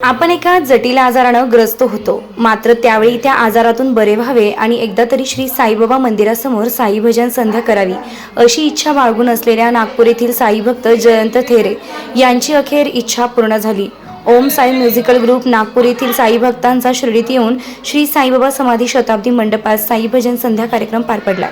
आपण एका जटिल आजारानं ग्रस्त होतो. मात्र त्यावेळी त्या आजारातून बरे व्हावे आणि एकदा तरी श्री साईबाबा मंदिरासमोर साई भजन संध्या करावी अशी इच्छा बाळगून असलेल्या नागपूर येथील साई भक्त जयंत थेरे यांची अखेर इच्छा पूर्ण झाली. ओम साई म्युझिकल ग्रुप नागपूर येथील साई भक्तांचा शिर्डीत येऊन श्री साईबाबा समाधी शताब्दी मंडपात साई भजन संध्या कार्यक्रम पार पडला.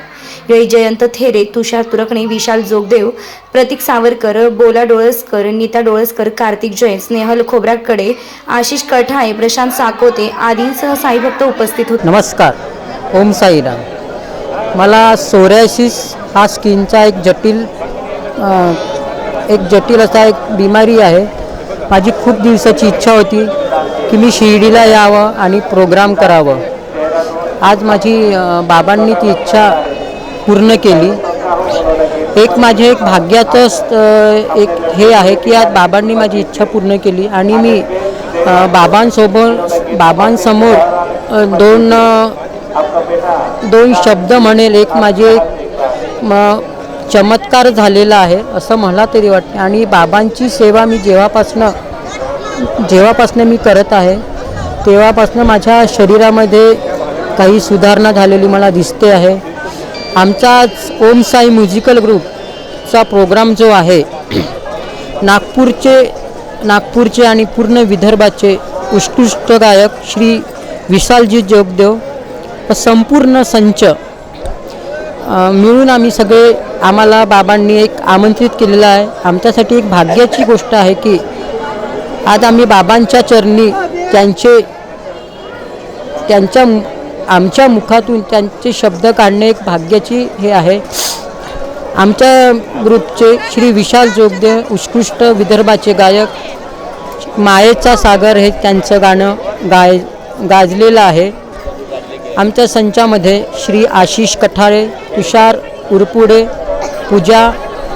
यावेळी जयंत थेरे तुषार तुरकणे विशाल जोगदेव प्रतीक सावरकर बोला डोळसकर नीता डोळसकर कार्तिक जैन स्नेहल खोब्राकडे आशिष कठाळे प्रशांत साकोते आदींसह साईभक्त उपस्थित होते. नमस्कार. ओम साईराम मला सोऱ्यासिस हा स्किनचा एक जटिल एक जटिल असा एक बिमारी आहे. माझी खूप दिवसाची इच्छा होती की मी शिर्डीला यावं आणि प्रोग्राम करावं. आज माझी बाबांनी ती इच्छा पूर्ण केली. एक माझे एक भाग्याचं एक हे आहे की आज बाबांनी माझी इच्छा पूर्ण केली आणि मी बाबांसोबत बाबांसमोर दोन दोन शब्द म्हणेल. एक माझे एक म चमत्कार झालेला आहे असं मला तरी वाटते. आणि बाबांची सेवा मी जेव्हापासनं जेव्हापासनं मी करत आहे तेव्हापासनं माझ्या शरीरामध्ये काही सुधारणा झालेली मला दिसते आहे. आमचा आज ओम साई म्युझिकल ग्रुपचा प्रोग्राम जो आहे नागपूरचे नागपूरचे आणि पूर्ण विदर्भाचे उत्कृष्ट गायक श्री विशालजी जोगदेव संपूर्ण संच मिळून आम्ही सगळे आम्हाला बाबांनी एक आमंत्रित केलेलं आहे. आमच्यासाठी एक भाग्याची गोष्ट आहे की आज आम्ही बाबांच्या चरणी त्यांचे त्यांच्या मु- आमच्या मुखातून त्यांचे शब्द काढणे एक भाग्याची हे आहे. आमच्या ग्रुपचे श्री विशाल जोगदे उत्कृष्ट विदर्भाचे गायक मायेचा सागर हे त्यांचं गाणं गाय गाजलेलं आहे. आमच्या संचामध्ये श्री आशिष कठारे तुषार उरपुडे पूजा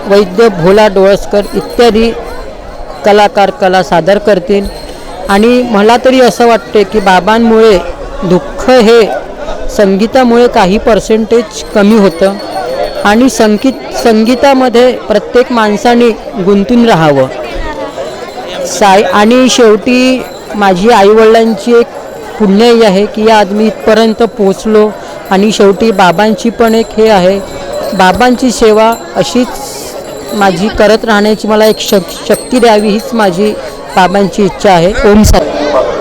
वैद्य भोला डोळसकर इत्यादी कलाकार कला सादर करतील. आणि मला तरी असं वाटते की बाबांमुळे दुःख हे संगीतामुळे काही पर्सेंटेज कमी होतं. आणि संगीत संगीतामध्ये प्रत्येक माणसाने गुंतून राहावं. साय आणि शेवटी माझी आईवडिलांची एक पुण्यही आहे की आज मी इथपर्यंत पोचलो आणि शेवटी बाबांची पण एक हे आहे. बाबांची सेवा अशीच माझी करत राहण्याची मला एक शक शक्ती द्यावी हीच माझी बाबांची इच्छा आहे. ओम सा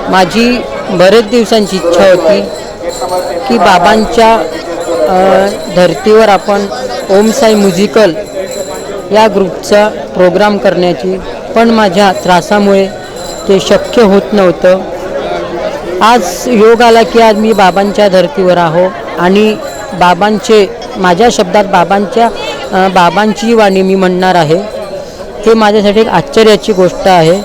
माझी बरेच दिवसांची इच्छा होती की बाबांच्या धर्तीवर आपण ओम साई म्युझिकल या ग्रुपचा प्रोग्राम करण्याची. पण माझ्या त्रासामुळे ते शक्य होत नव्हतं. आज योग आला की आज मी बाबांच्या धर्तीवर आहो. आणि बाबांचे माझ्या शब्दात बाबांच्या बाबांची वाणी मी म्हणणार आहे. हे माझ्यासाठी एक आश्चर्याची गोष्ट आहे.